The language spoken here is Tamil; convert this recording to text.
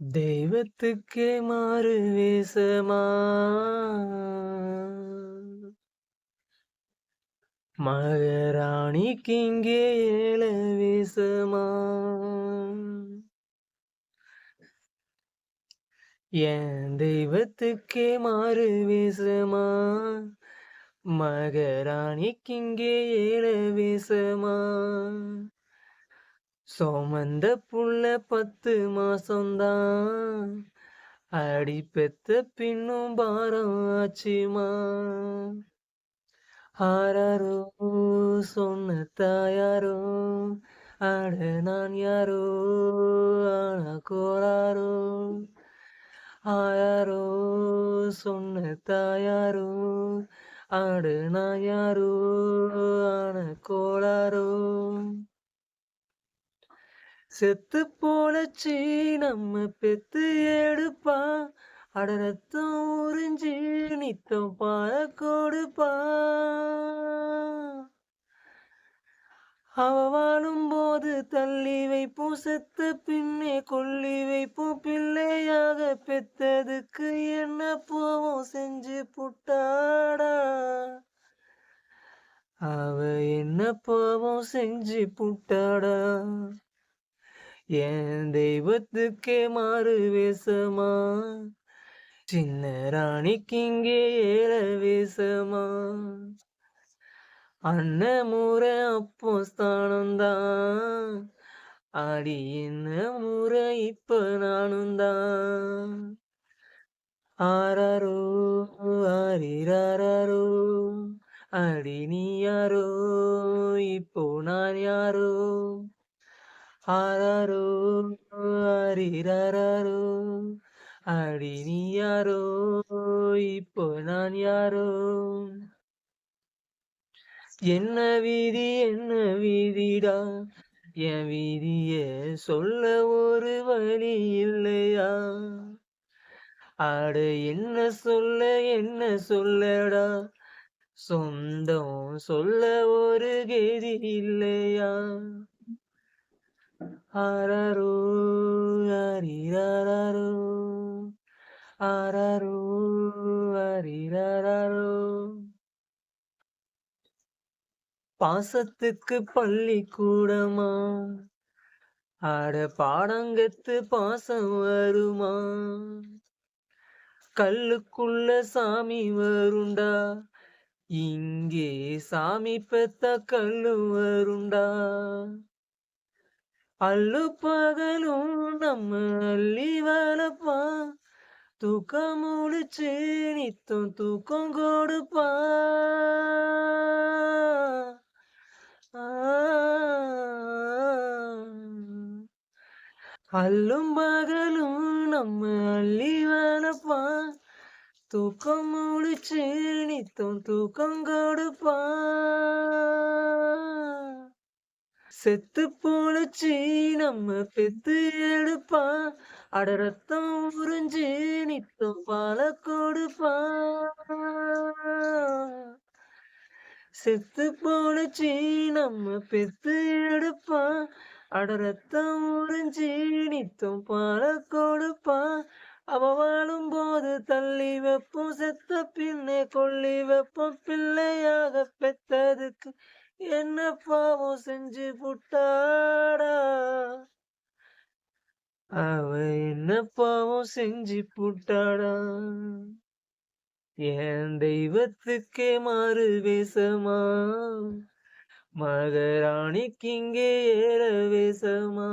தெய்வத்துக்கே மாறு வேசமா மகராணிக்கு இங்கே ஏழ வேசமா என் தெய்வத்துக்கே மாறு வேசமா மகராணிக்கு இங்கே ஏழ வேசமா சோமந்த புள்ள பத்து மாசம்தான். அடி பெத்த பின்னும் பாரம் ஆச்சுமா? ஆராரோ சொன்ன தாயாரோ ஆட நான் யாரோ? ஆன கோராரோ ஆயாரோ சொன்ன தாயாரோ ஆடு நான் யாரோ? ஆன கோளாரோ? செத்து போலச்சி நம்ம பெத்து எடுப்பா. அடரத்தம் உறிஞ்சி நித்தம் பால கொடுப்பா. அவ வாழும் போது தள்ளி வைப்போம் செத்த பின்னே கொல்லி வைப்போம். பிள்ளையாக பெத்ததுக்கு என்ன போவோம் செஞ்சு புட்டாடா. அவ என்ன பாவம் செஞ்சு புட்டாடா. என் தெய்வத்துக்கே மாறு வேசமா சின்ன ராணிக்கு இங்கே ஏழ வேசமா அண்ண முறை அப்போ ஸ்தானம்தான் அடி என்ன முறை இப்ப நானும் தான் ஆராரோ ஆரிராரோ அடி நீ யாரோ இப்போ நான் யாரோ? ஆராரோ ஆரிராரோ அடி நீ யாரோ? இப்போ நான் யாரோ? என்ன வீதி என்ன வீதிடா? என் வீதிய சொல்ல ஒரு வழி இல்லையா? ஆடு என்ன சொல்ல என்ன சொல்லடா? சொந்தம் சொல்ல ஒரு கெதி இல்லையா? அரரு அரிரரரு. அரரு அரிரரரு. பாசத்துக்கு பள்ளி கூடமா? அட பாடங்கத்து பாசம் வருமா? கல்லுக்குள்ள சாமி வருண்டா? இங்கே சாமி பெத்த கல்லு வருண்டா? அள்ளு பகலும் நம்ம அள்ளி வளப்பா தூக்கம் முழிச்சு நித்தம் தூக்கம் கொடுப்பா. அல்லும் பகலும் நம்ம அள்ளி வளப்பா தூக்கம் முழிச்சு நித்தம் தூக்கம் கொடுப்பா. செத்து போலச்சு நம்ம பெத்து எடுப்பா. அட ரத்தம் உறிஞ்சு நித்தம் பால கொடுப்பா. செத்து போலச்சு நம்ம பெத்து எடுப்பா. அட ரத்தம் உறிஞ்சி நித்தம் பால கொடுப்பா. அவ வாழும் போது தள்ளி வைப்போம் செத்த பின்னே கொல்லி வைப்போம். பிள்ளையாக பெத்ததுக்கு என்ன பாவம் செஞ்சு புட்டாடா? அவ என்ன பாவம் செஞ்சு புட்டாடா? என் தெய்வத்துக்கே மாறு வேசமா மகராணிக்கு இங்கே ஏற வேசமா